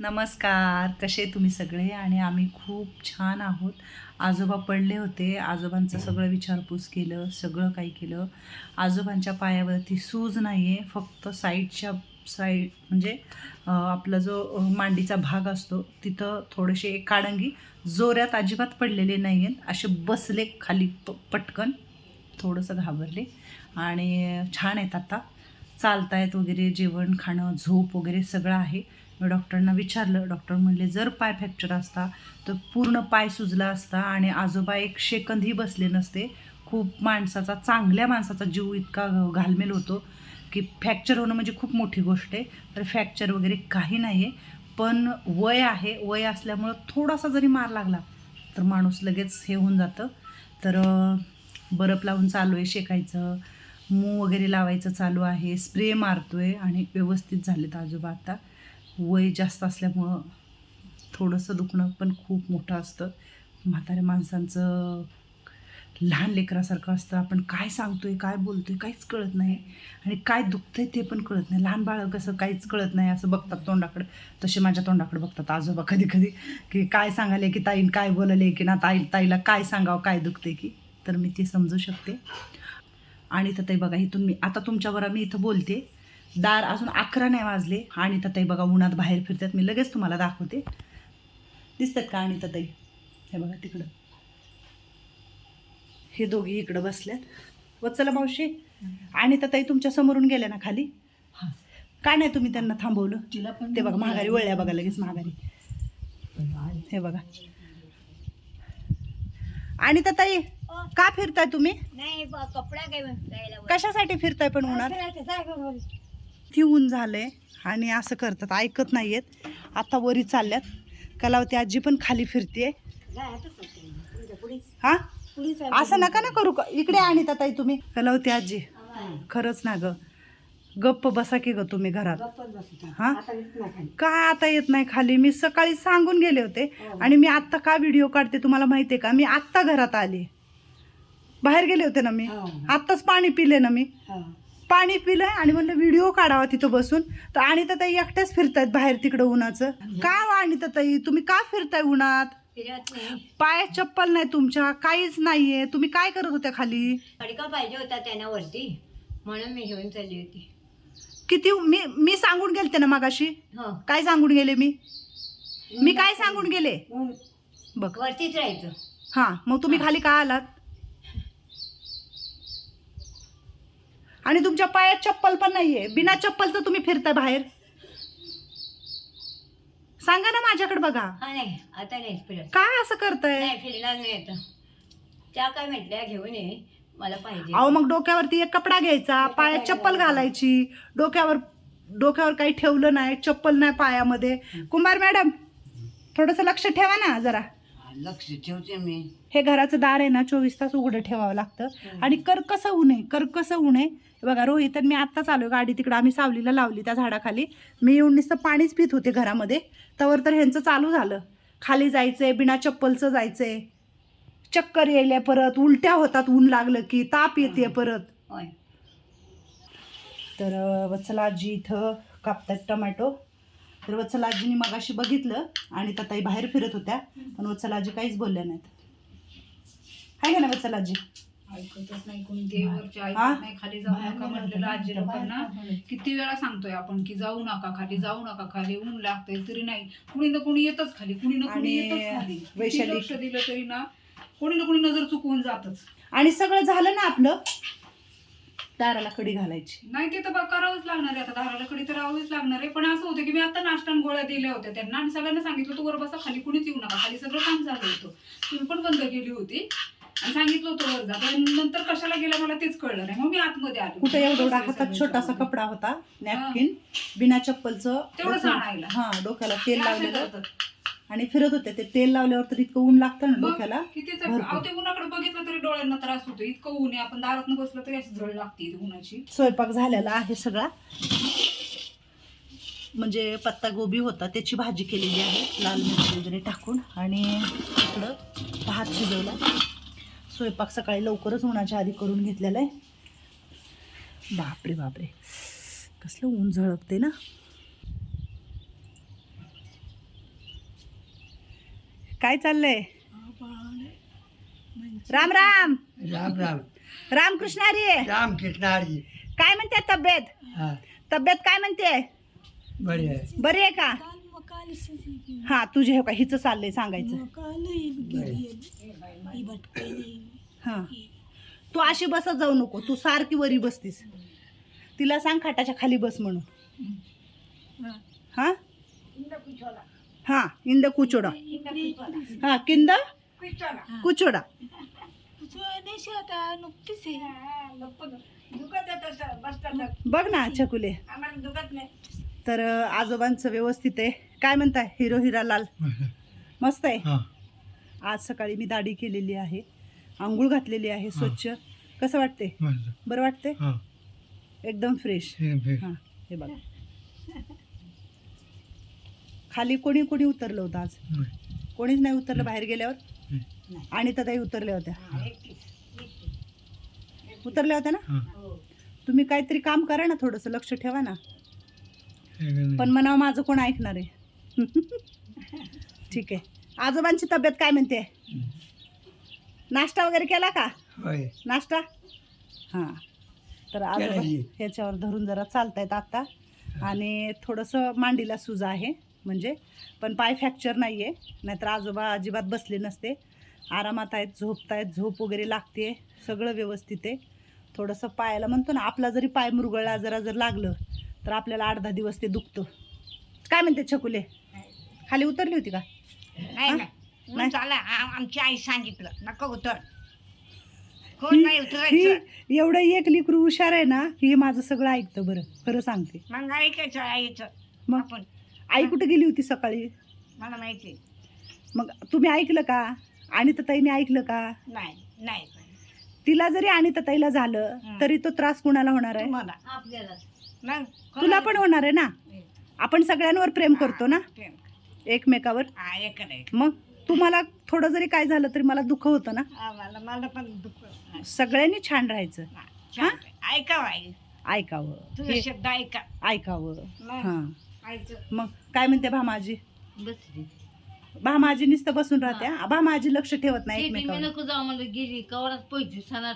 नमस्कार कसे तुम्ही सगळे? आणि आम्ही खूप छान आहोत. आजोबा पडले होते. आजोबांचं सगळं विचारपूस केलं सगळं काही केलं. आजोबांच्या पायावरती सूज नाही आहे फक्त साईडच्या साईड म्हणजे आपला जो मांडीचा भाग असतो तिथं थोडेसे एक काडंगी जोऱ्यात अजिबात पडलेले नाही आहेत असे बसले खाली प पटकन. थोडंसं घाबरले. आणि छान आहेत आता. चालतायत वगैरे जेवण खाणं झोप वगैरे सगळं आहे. मी डॉक्टरांना विचारलं डॉक्टर म्हणले जर पाय फ्रॅक्चर असता तर पूर्ण पाय सुजला असता आणि आजोबा एक सेकंदही बसले नसते खूप माणसाचा चांगल्या माणसाचा जीव इतका घालमेल होतो की फ्रॅक्चर होणं म्हणजे खूप मोठी गोष्ट आहे. तर फ्रॅक्चर वगैरे काही नाही आहे पण वय आहे वय असल्यामुळं थोडासा जरी मार लागला तर माणूस लगेच हे होऊन जातं. तर बरफ बर्फ लावून चालू आहे शेकायचं मूव वगैरे लावायचं चालू आहे स्प्रे मारतो आहे आणि व्यवस्थित झालेत आजोबा आता. वय जास्त असल्यामुळं थोडंसं दुखणं पण खूप मोठं असतं. म्हाताऱ्या माणसांचं लहान लेकरासारखं असतं. आपण काय सांगतोय काय बोलतोय काहीच कळत नाही. आणि काय दुखतंय ते पण कळत नाही. लहान बाळ कसं काहीच कळत नाही असं बघतात तोंडाकडे. तसे माझ्या तोंडाकडे बघतात आजोबा कधी कधी. की काय सांगाले की ताईन काय बोलले की ना ताई ताईला काय सांगावं काय दुखते की? तर मी ते समजू शकते. आणि तर ते बघा इथून मी आता तुमच्यावर मी इथं बोलते. दार अजून अकरा नाही वाजले. आणि ताई बघा उन्हात बाहेर फिरतात. मी लगेच तुम्हाला दाखवते. दिसतात का आणि ताई? हे बघा तिकडं. हे दोघी इकडं बसल्यात. वत्सला मावशी आणि ताई तुमच्या समोरून गेल्या ना खाली? काय नाही तुम्ही त्यांना थांबवलं? तिला पण ते बघा महागारी वळल्या बघा लगेच महागारी हे बघा. आणि तर ताई का फिरताय तुम्ही? नाही ब- कपडा काय. कशासाठी फिरताय पण उन्हात? फिरायचं, जाय गं वर. ती ऊन झालंय आणि असं करतात ऐकत नाहीयेत आता वरी चालल्यात कलावती आजी पण खाली फिरते हा आहे. असं नका ना करू का इकडे आणि ताई तुम्ही कलावती आजी. खरंच ना ग गप्प बसा की ग तुम्ही घरात आहे. हा? नाही. काय आता येत नाही खाली मी सकाळी सांगून गेले होते. आणि मी आत्ता का व्हिडिओ काढते तुम्हाला माहिती आहे का मी आत्ता घरात आले बाहेर गेले होते ना मी हो. आत्ताच पाणी पिले ना मी हा. पाणी पिलंय आणि म्हणलं व्हिडिओ काढावा तिथं बसून. तर आणि तर ताई एकट्याच फिरतायत बाहेर तिकडं उन्हाचं. का आणि तर ताई? तुम्ही का फिरताय उन्हात? पायात चप्पल नाही तुमच्या काहीच नाहीये. तुम्ही काय करत होत्या खाली? खडका पाहिजे होता त्यांना वरती म्हणून मी घेऊन चालली होती. किती मी मी सांगून गेलते ना मागाशी? हो. काय सांगून गेले मी? मी काय सांगून गेले. बघ. वरतीच राहायचं. हा मग तुम्ही खाली का आलात? आणि तुमच्या पायात चप्पल पण नाहीये. बिना चप्पलचं तुम्ही फिरताय बाहेर. सांगा ना माझ्याकडे बघा. हा नाही आता नाही फिरत. काय असं करताय? नाही फिरणार नाही आता. त्या काय म्हटल्या घेऊन ये. मला पाहिजे. अहो मग डोक्यावरती एक कपडा घ्यायचा पायात चप्पल घालायची. डोक्यावर डोक्यावर काही ठेवलं नाही चप्पल नाही पायामध्ये. कुंभार मॅडम थोडंसं लक्ष ठेवा ना जरा. लक्ष ठेवते मी. हे घराचं दार आहे ना चोवीस तास उघडं ठेवावं लागतं. आणि कर्कसं ऊन आहे कर्कसं ऊन आहे. बघा रोहित आणि मी आत्ताच आलो गाडी तिकडं. आम्ही सावलीला लावली त्या झाडाखाली. मी येऊन नुसतं पाणीच पित होते घरामध्ये. तवर तर ह्यांचं चालू झालं. खाली जायचंय बिना चप्पलचं जायचंय. चक्कर यायल्या परत उलट्या होतात ऊन लागलं की ताप येते परत. तर वत्सला आजी इथं कापतात टमॅटो. तर वत्सला आजीने मगाशी बघितलं आणि ताई बाहेर फिरत होत्या पण वत्सला आजी काहीच बोलल्या नाहीत. आहे का ना वत्सला आजी ऐकतच नाही कोणी देवरचे? ऐकत नाही खाली जाऊ नका म्हटलेलं आजी लोकांना. किती वेळा सांगतोय आपण की जाऊ नका खाली जाऊ नका खाली ऊन लागतंय तरी नाही. कुणी ना कुणी येतच खाली कुणी ना कुणी येतच खाली. लक्ष दिलं तरी ना कोणी ना कोणी नजर चुकवून जातच. आणि सगळं झालं ना आपलं? दाराला कडी घालायची. नाही ते तर बा करावंच लागणार आहे आता. दाराला कडी तर राहावीच लागणार आहे. पण असं होतं की मी आता नाश्ता गोळ्या दिल्या होत्या त्यांना आणि सगळ्यांना सांगितलं तू वर बसा खाली कुणीच येऊ नका. खाली सगळं काम झालं होतं. तुम्ही पण बंद केली होती. आणि सांगितलं होतं वर जा. पण नंतर कशाला गेलं मला तेच कळलं नाही. मग मी आतमध्ये आलो. कुठं एवढा हातात छोटासा. कपडा होता नॅपकिन. बिना चप्पलचं तेवढंच आणायला. हा डोक्याला तेल लावलेलं. आणि फिरत होते. ते तेल लावल्यावर तर इतकं ऊन लागतं ना डोक्याला. कितीच भरपूर. अहो ते उन्हाकडे बघितलं तरी डोळ्यांना त्रास होतो. इतकं ऊन आहे. आपण दारात बसलं तरी अशी झळ लागते इथे उन्हाची. स्वयंपाक झालेला आहे सगळा. म्हणजे पत्ता गोबी होता. त्याची भाजी केलेली आहे. लाल मिरची वगैरे टाकून. आणि इकडं भात शिजवला. स्वयंपाक सकाळी लवकरच उन्हाच्या आधी करून घेतलेला आहे. बापरे बापरे. कसलं ऊन झळकते ना. काय चाललंय? राम राम. राम राम. रामकृष्ण हरी राम कृष्ण हरी काय म्हणते तब्येत? तब्येत काय म्हणते? बरी आहे. बरी आहे का? हा तुझे हे का? हिचं चाललंय सांगायचं. हा. तू अशी बसत जाऊ नको. तू सारखी वरी बसतीस. तिला सांग खाटाच्या खाली बस म्हणून. हा? हा इंद कुचोडा हा किंद कुचोडा बघ ना छकुले तर आजोबांचं व्यवस्थित आहे. काय म्हणताय हिरो हिरा लाल मस्त आहे? हा. आज सकाळी मी दाढी केलेली आहे. आंघोळ घातलेली आहे स्वच्छ. कसं वाटते. बरं वाटते एकदम फ्रेश. हां हे बघा. खाली कोणी कोणी उतरलं होतं आज? कोणीच नाही उतरलं बाहेर गेल्यावर? आणि तर काही उतरल्या होत्या. उतरल्या होत्या ना? हा. तुम्ही काहीतरी काम करा ना थोडंसं लक्ष ठेवा ना? पण मनाव माझं कोण ऐकणार आहे? ठीक आहे. आजोबांची तब्येत काय म्हणते? नाश्ता वगैरे केला का? होय. नाश्ता? हां. तर आजोबा. ह्याच्यावर धरून जरा चालतायत आत्ता आणि थोडंसं मांडीला सूज आहे. म्हणजे पण पाय फ्रॅक्चर नाही आहे नाहीतर आजोबा अजिबात बसले नसते. आरामात आहेत झोपतायत झोप वगैरे लागते. सगळं व्यवस्थित आहे. थोडंसं पायाला म्हणतो ना आपला जरी पाय मुरगळला जरा जर लागलं तर आपल्याला आठ दहा दिवस ते दुखतं. काय म्हणते छकुले? खाली उतरली होती का? नाही? चला आमची आई सांगितलं नका उतर. कोण नाही उतरायचं. एवढं एक लिकरू हुशार आहे ना की हे माझं सगळं ऐकतं बरं. खरं सांगते. मग ऐकायचं आईचं. मग? आपण आई कुठे गेली होती सकाळी? मला माहिती मग तुम्ही ऐकलं का? आणि ताईने ऐकलं का? नाही नाही तिला जरी आणि ताईला झालं हं. तरी तो त्रास कुणाला होणार आहे? तुम्हाला. आपल्याला मग तुला पण होणार आहे ना? आपण सगळ्यांवर प्रेम करतो ना. एकमेकावर? हा एक नाही मग तुम्हाला थोडं जरी काय झालं तरी मला दुःख होतं ना? मला मला पण दुःख हा, सगळ्यांनी छान राहायचं. हा, छान. ऐकावं आई. ऐकावं. तुझा हे- शब्द ऐका. ऐकावं. हां. मग काय म्हणते भामाजी? बसली. भामाजी नुसतं बसून राहते? भामाजी लक्ष ठेवत नाही शेती मी एकमेकावर नको जाऊ म्हणलं गेली कवरात पैसे सणात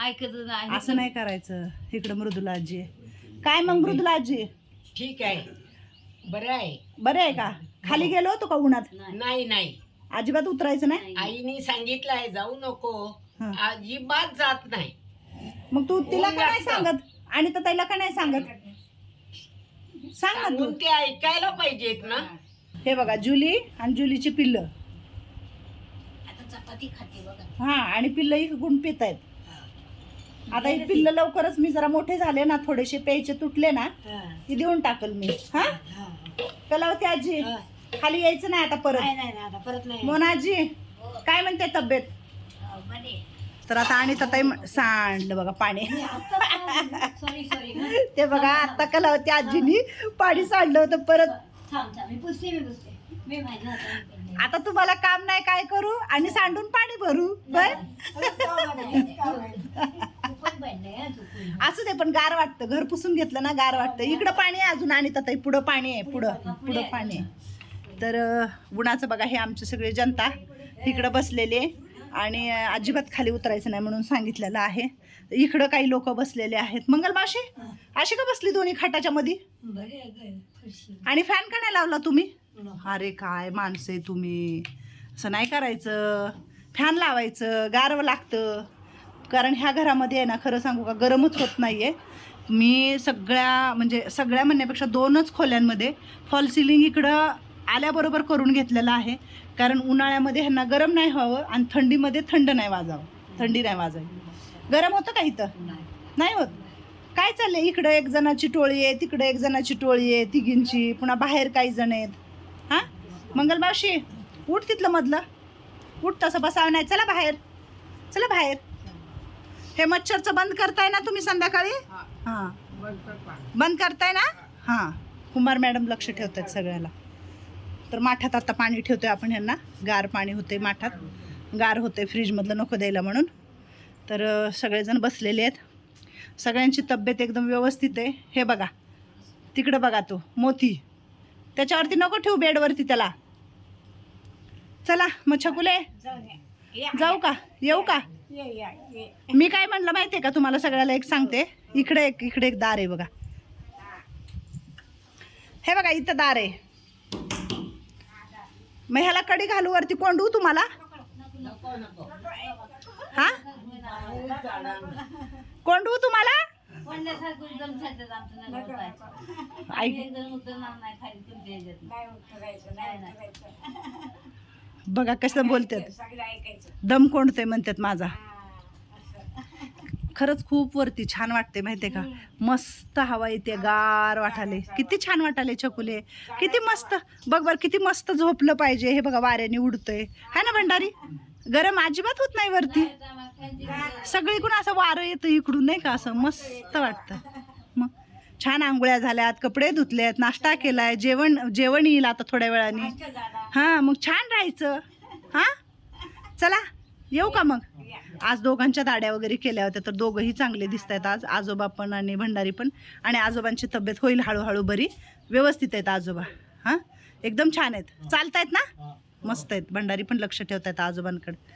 ऐकत नाही. असं नाही करायचं. इकडं मृदुला आजी आहे. काय मग मृदुला आजी? ठीक आहे. बरं आहे. बरं आहे का? खाली गेलो होतो का उन्हात? नाही. नाही अजिबात उतरायचं नाही? आईने सांगितलं आहे जाऊ नको. हं. अजिबात जात नाही. मग तू तिला का नाही. सांगत? आणि तर ताईला का नाही सांगत? सांग ना तू. सांगून ते ऐकायला पाहिजेत ना. हे. बघा जुली आणि जुलीची पिल्लं. आता चपाती खाते बघा. हा आणि पिल्लं इकडून पित आहेत आता ही पिल्लं लवकरच मी जरा मोठे झाले ना थोडेसे प्यायचे तुटले ना ती देऊन टाकल मी. हा? कलावती आजी खाली यायचं नाही आता परत. नाही नाही आता परत नाही मोनाजी काय म्हणते तब्येत? तर आता आणि ताई सांडलं बघा पाणी. ते बघा आता कलावती आजीनी पाणी सांडलं होतं परत. आता तुम्हाला काम नाही काय करू? आणि सांडून पाणी भरू बर? हं. असू दे पण गार वाटतं. घर पुसून घेतलं ना गार वाटतं. इकडं पाणी आहे अजून आणि ताई पुढं पाणी आहे पुढं पुढं पाणी आहे. तर उन्हाचं बघा हे आमचे सगळे जनता इकडं बसलेले आणि अजिबात खाली उतरायचं नाही म्हणून सांगितलेलं आहे. इकडं काही लोक बसलेले आहेत. मंगल मावशी अशी का बसली दोन्ही खाटाच्या मध्ये. आणि फॅन का नाही लावला तुम्ही? अरे काय माणसं तुम्ही. असं नाही करायचं. फॅन लावायचं गारवं लागतं. कारण ह्या घरामध्ये आहे ना खरं सांगू का गरमच होत नाही आहे मी सगळ्या म्हणजे सगळ्या म्हणण्यापेक्षा दोनच खोल्यांमध्ये फॉल सिलिंग इकडं आल्याबरोबर करून घेतलेलं आहे. कारण उन्हाळ्यामध्ये ह्यांना गरम नाही व्हावं आणि थंडीमध्ये थंड नाही वाजावं. थंडी नाही वाजावी. गरम होतं का इथं? नाही. नाही होत. काय चाललंय इकडं? एक जणाची टोळी आहे तिकडं एक जणाची टोळी आहे तिघींची पुन्हा बाहेर काही जण आहेत. हां? मंगल मावशी उठ तिथलं मधलं. उठ तसं बसावं नाही. चला बाहेर. चला बाहेर. हे मच्छरचं बंद करताय ना तुम्ही संध्याकाळी? हां. बंद करताय ना? हां. कुमार मॅडम लक्ष ठेवतात सगळ्याला. तर माठात आता पाणी ठेवतोय आपण ह्यांना. गार पाणी होते माठात. गार होते फ्रीजमधलं नको द्यायला म्हणून. तर सगळेजण बसलेले आहेत. सगळ्यांची तब्येत एकदम व्यवस्थित आहे. हे बघा. तिकडं बघा तो मोती. त्याच्यावरती नको ठेवू बेडवरती त्याला. चला मग छकुले. जाऊ का? येऊ का? मी काय म्हणलं माहितीये का तुम्हाला सगळ्याला एक सांगते? इकडे एक इकडे एक दार आहे बघा. हे बघा इथं दार आहे. मग ह्याला कडी घालू वरती कोंडू तुम्हाला? हा? कोंडू तुम्हाला? ऐक. बघा कसं बोलतात. दम कोंडतोय म्हणतात माझा. खरंच खूप वरती छान वाटते माहितीये का? मस्त हवा येते गार वाटाले. किती छान वाटाले छकुले. किती मस्त. बघ बर किती मस्त झोपलं पाहिजे. हे बघा वाऱ्याने उडतंय. है ना भंडारी? गरम अजिबात होत नाही वरती. सगळीकडून असं वारं येतं इकडून नाही का? असं मस्त वाटतं. मग छान आंघोळ्या झाल्यात कपडे धुतलेत नाश्ता केलाय जेवण जेवण येईल आता थोड्या वेळाने. हा मग छान राहायचं. हा? चला. येऊ का मग? आज दोघांच्या दाड्या वगैरे केल्या होत्या तर दोघंही चांगले दिसत आहेत आज. आजोबा पण आणि भंडारी पण. आणि आजोबांची तब्येत होईल हळूहळू बरी. व्यवस्थित आहेत आजोबा. हां? एकदम छान आहेत. चालतायत ना? मस्त आहेत. भंडारी पण लक्ष ठेवतायत आजोबांकडे.